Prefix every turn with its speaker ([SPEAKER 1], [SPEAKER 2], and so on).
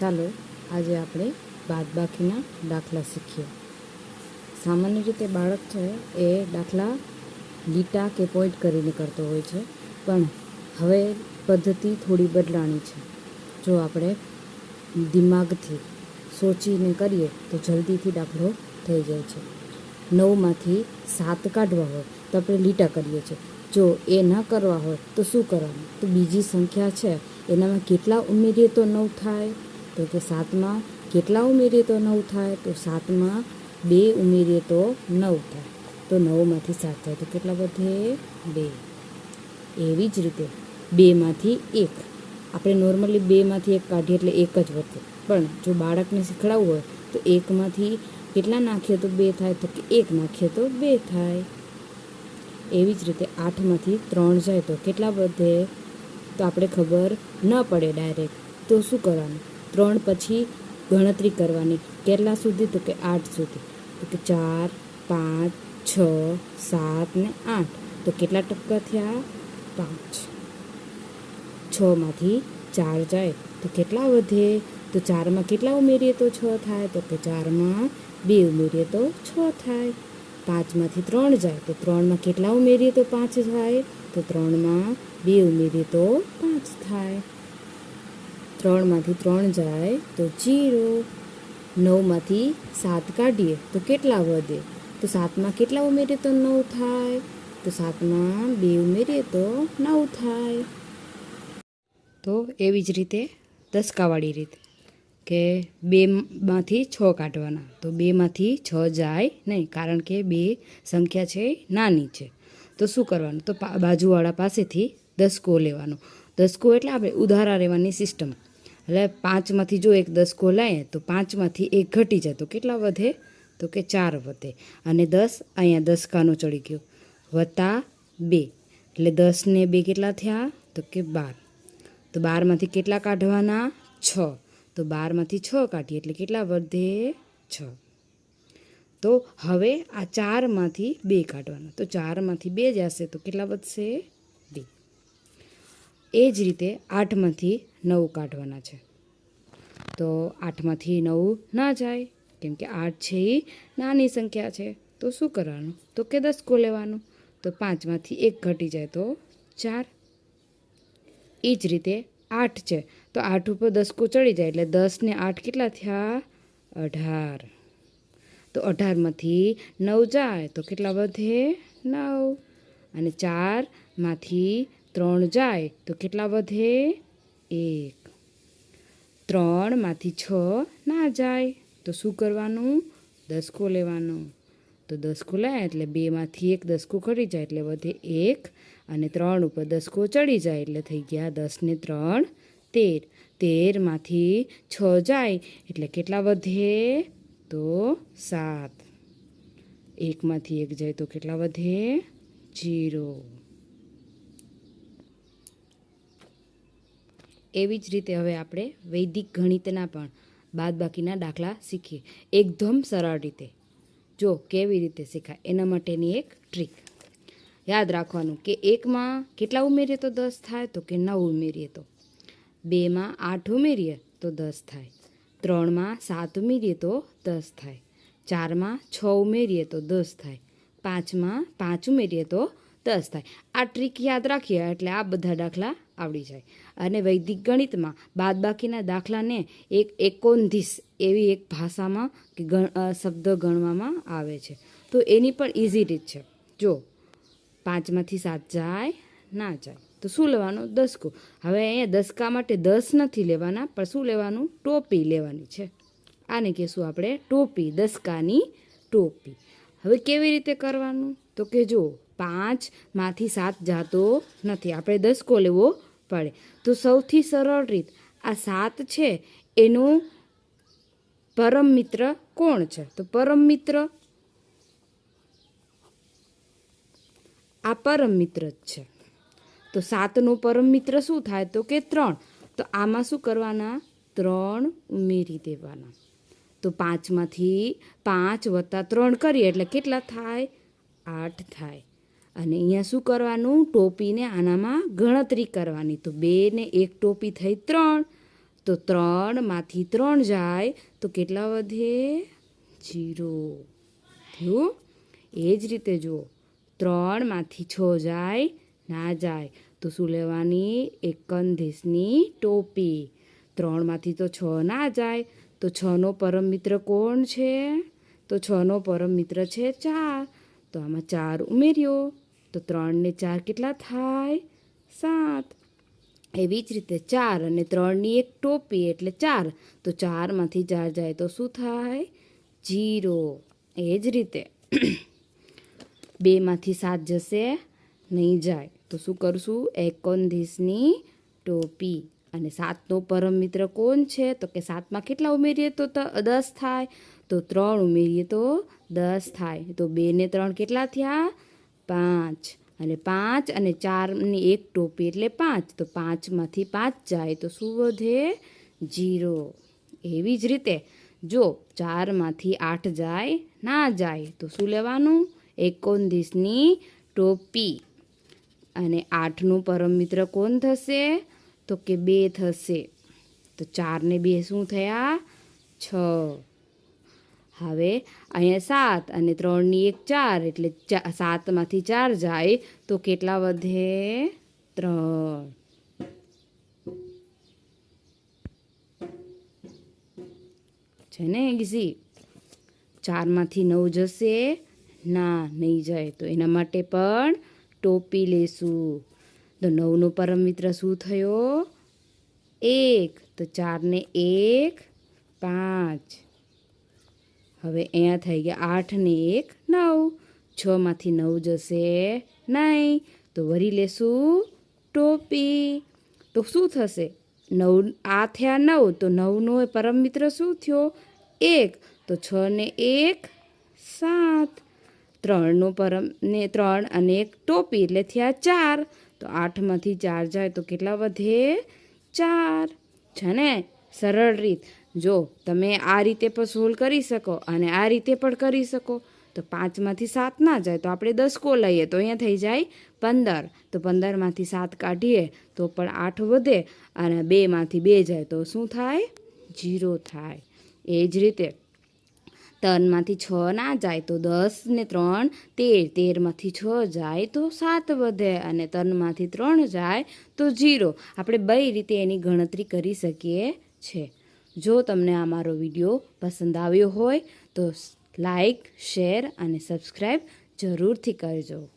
[SPEAKER 1] ચાલો આજે આપણે બાદબાકીના દાખલા શીખીએ. સામાન્ય રીતે બાળક છે એ દાખલા લીટા કે પોઈન્ટ કરીને કરતો હોય છે, પણ હવે પદ્ધતિ થોડી બદલાણી છે. જો આપણે દિમાગથી સોચીને કરીએ તો જલ્દીથી દાખલો થઈ જાય છે. નવમાંથી સાત કાઢવા હોય તો આપણે લીટા કરીએ છીએ. જો એ ન કરવા હોય તો શું કરવાનું? તો બીજી સંખ્યા છે. એનામાં કેટલા ઉમેરીએ તો નવ થાય? તો કે સાતમાં કેટલા ઉમેરીએ તો નવ થાય? તો સાતમાં બે ઉમેરીએ તો નવ થાય. તો નવમાંથી સાત થાય. તો કેટલા વધે? બે. એવી જ રીતે બેમાંથી એક. આપણે નોર્મલી બેમાંથી એક કાઢીએ એટલે એક જ વધે. પણ જો બાળકને શીખડાવવું હોય, તો એકમાંથી કેટલા નાખીએ તો બે થાય? તો કે એક નાખીએ તો બે થાય. એવી જ રીતે આઠમાંથી ત્રણ જાય તો કેટલા વધે? તો આપણે ખબર ન પડે ડાયરેક્ટ. તો શું કરવાનું? ત્રણ પછી ગણતરી કરવાની. કેટલા સુધી? તો કે આઠ સુધી. તો કે ચાર, પાંચ, છ, સાત ને આઠ. તો કેટલા ટકા થયા? પાંચ. છમાંથી ચાર જાય. તો કેટલા વધે? તો ચારમાં કેટલા ઉમેરીએ તો છ થાય? તો કે ચારમાં બે ઉમેરીએ તો છ થાય. પાંચમાંથી ત્રણ જાય. તો ત્રણમાં કેટલા ઉમેરીએ તો પાંચ થાય તો ત્રણમાં બે ઉમેરીએ તો પાંચ થાય. ત્રણમાંથી ત્રણ જાય તો જીરો, નવમાંથી સાત કાઢીએ. તો કેટલા વધે? તો સાતમાં કેટલા ઉમેરીએ તો નવ થાય? તો સાતમાં બે ઉમેરીએ તો નવ થાય. તો એવી જ રીતે દસકાવાળી રીત કે બેમાંથી છ કાઢવાના. તો બેમાંથી છ જાય નહીં, કારણ કે બે સંખ્યા છે નાની છે. તો શું કરવાનું? તો બાજુવાળા પાસેથી દસકો લેવાનો. દસકો એટલે આપણે ઉધારા રહેવાની સિસ્ટમ એટલે પાંચમાંથી જો એક દસ ખોલાય તો પાંચમાંથી એક ઘટી જાય. તો કેટલા વધે? તો કે ચાર વધે. અને દસ અહીંયા દસકાનો ચડી ગયો. વત્તા બે. એટલે દસને બે કેટલા થયા? તો કે બાર. તો બારમાંથી કેટલા કાઢવાના? છ. તો બારમાંથી છ કાઢીએ. એટલે કેટલા વધે? છ. તો હવે આ ચારમાંથી બે કાઢવાના. તો ચારમાંથી બે જશે તો કેટલા વધશે? બે. એ જ રીતે આઠમાંથી નવ કાઢવાના છે. તો આઠમાંથી નવ ના જાય, કેમ કે આઠ છે એ નાની સંખ્યા છે. તો શું કરવાનું? તો કે દસકો લેવાનું. તો પાંચમાંથી એક ઘટી જાય તો ચાર. એ જ રીતે આઠ છે. તો આઠ ઉપર દસકો ચડી જાય એટલે દસ ને આઠ કેટલા થયા? અઢાર. તો અઢારમાંથી નવ જાય તો કેટલા વધે? નવ. અને ચારમાંથી ત્રણ જાય, તો કેટલા વધે? એક. ત્રણમાંથી છ ના જાય, તો શું કરવાનું? દસકો લેવાનો. તો દસકો લે, એટલે બેમાંથી એક દસકો ઘટી જાય, એટલે વધે એક, અને ત્રણ ઉપર દસકો ચડી જાય, એટલે થઈ ગયા દસ ને ત્રણ, તેર. તેરમાંથી છ જાય, એટલે કેટલા વધે? તો સાત. એકમાંથી એક જાય, તો કેટલા વધે? જીરો. એવી જ રીતે હવે આપણે વૈદિક ગણિતના પણ બાદબાકીના દાખલા શીખીએ. એકદમ સરળ રીતે. જો કેવી રીતે શીખાય? એના માટેની એક ટ્રીક. યાદ રાખવાનું કે એકમાં કેટલા ઉમેરીએ તો દસ થાય? તો કે નવ ઉમેરીએ તો. બેમાં આઠ ઉમેરીએ તો દસ થાય. ત્રણમાં સાત ઉમેરીએ તો દસ થાય. ચારમાં છ ઉમેરીએ તો દસ થાય. પાંચમાં પાંચ ઉમેરીએ તો દસ થાય. આ ટ્રીક યાદ રાખીએ એટલે આ બધા દાખલા આવડી જાય. અને વૈદિક ગણિતમાં બાદબાકીના દાખલાને એક એકોનધીસ એવી એક ભાષામાં કે શબ્દ ગણવામાં આવે છે. તો એની પણ ઇઝી રીત છે. જો, પાંચમાંથી સાત જાય, ના જાય. તો શું લેવાનું? દસકો. હવે અહીંયા દસકા માટે દસ નથી લેવાના, પણ શું લેવાનું? ટોપી લેવાની છે. આને કહેશું આપણે ટોપી, દસકાની ટોપી. હવે કેવી રીતે કરવાનું? તો કે જો, પાંચમાંથી સાત જાતો નથી. આપણે દસકો લેવો પડે. તો સૌથી સરળ રીત, આ સાત છે, એનું પરમ મિત્ર કોણ છે? તો પરમ મિત્ર આ પરમ મિત્ર જ છે. તો સાતનો પરમ મિત્ર શું થાય? તો કે ત્રણ. તો આમાં શું કરવાના? ત્રણ ઉમેરી દેવાના. તો પાંચમાંથી પાંચ વત્તા ત્રણ કરીએ એટલે કેટલા થાય? આઠ થાય. અને અહીંયા શું કરવાનું? ટોપીને આનામાં ગણતરી કરવાની. તો બે ને એક ટોપી થઈ ત્રણ. તો ત્રણમાંથી ત્રણ જાય. તો કેટલા વધે? જીરો. થયું? એ જ રીતે જુઓ. ત્રણમાંથી છ જાય, ના જાય. તો શું લેવાની? એકંધીસની ટોપી. ત્રણમાંથી તો છ ના જાય. તો છનો પરમ મિત્ર કોણ છે? તો છનો પરમ મિત્ર છે ચાર. તો આમાં ચાર ઉમેર્યો. તો ત્રણને ચાર કેટલા થાય? સાત. એવી જ રીતે ચાર અને ત્રણની એક ટોપી એટલે ચાર. તો ચારમાંથી ચાર જાય તો શું થાય? જીરો. એ જ રીતે. બેમાંથી સાત જશે, નહીં જાય. તો શું કરશું? એકોનધીસની ટોપી. અને સાતનો પરમ મિત્ર કોણ છે? તો કે સાતમાં કેટલા ઉમેરીએ તો દસ થાય. તો ત્રણ ઉમેરીએ તો દસ થાય. તો બે ને ત્રણ કેટલા થયા? પાંચ. અને પાંચ અને ચારની એક ટોપી એટલે પાંચ. તો પાંચમાંથી પાંચ જાય તો શું વધે? જીરો એવી જ રીતે જો ચારમાંથી આઠ જાય, ના જાય, તો શું લેવાનું? એકોનદીસની ટોપી. અને આઠનું પરમ મિત્ર કોણ થશે? તો કે બે થશે. તો ચારને બે શું થયા? છ. હવે અહીંયા સાત અને ત્રણની એક ચાર, એટલે સાતમાંથી ચાર જાય તો કેટલા વધે? ત્રણ. છે ને ઇઝી ચારમાંથી નવ જશે. ના, નહીં જાય. તો એના માટે પણ ટોપી લેશું. તો નવનો પરમ મિત્ર શું થયો? એક. તો ચારને એક, પાંચ. હવે અહીંયા થઈ ગયા આઠ ને એક, નવ. છમાંથી નવ જશે નહીં તો વરી લેશું ટોપી. તો શું થશે? નવ, આ થયા નવ, તો નવનો પરમ મિત્ર શું થયો? એક. તો છ ને એક, સાત. ત્રણનો પરમ, ને ત્રણ અને એક ટોપી, એટલે થયા ચાર. તો આઠમાંથી ચાર જાય તો કેટલા વધે? ચાર. છે ને? સરળ રીત. જો તમે આ રીતે પણ સોલ્વ કરી શકો અને આ રીતે પણ કરી શકો, તો પાંચમાંથી સાત ના જાય, તો આપણે દસકો લઈએ, તો અહીંયા થઈ જાય પંદર. તો પંદરમાંથી સાત કાઢીએ, તો પણ આઠ વધે અને બેમાંથી બે જાય, તો શું થાય? જીરો થાય. એ જ રીતે ત્રણમાંથી છ ના જાય, તો દસ ને ત્રણ, તેર. તેરમાંથી છ જાય, તો સાત વધે અને ત્રણમાંથી ત્રણ જાય, તો જીરો. આપણે બે રીતે એની ગણતરી કરી શકીએ છે. જો તમને આ મારો વીડિયો પસંદ આવ્યો હોય તો લાઈક, શેર અને સબસ્ક્રાઈબ જરૂરથી કરજો.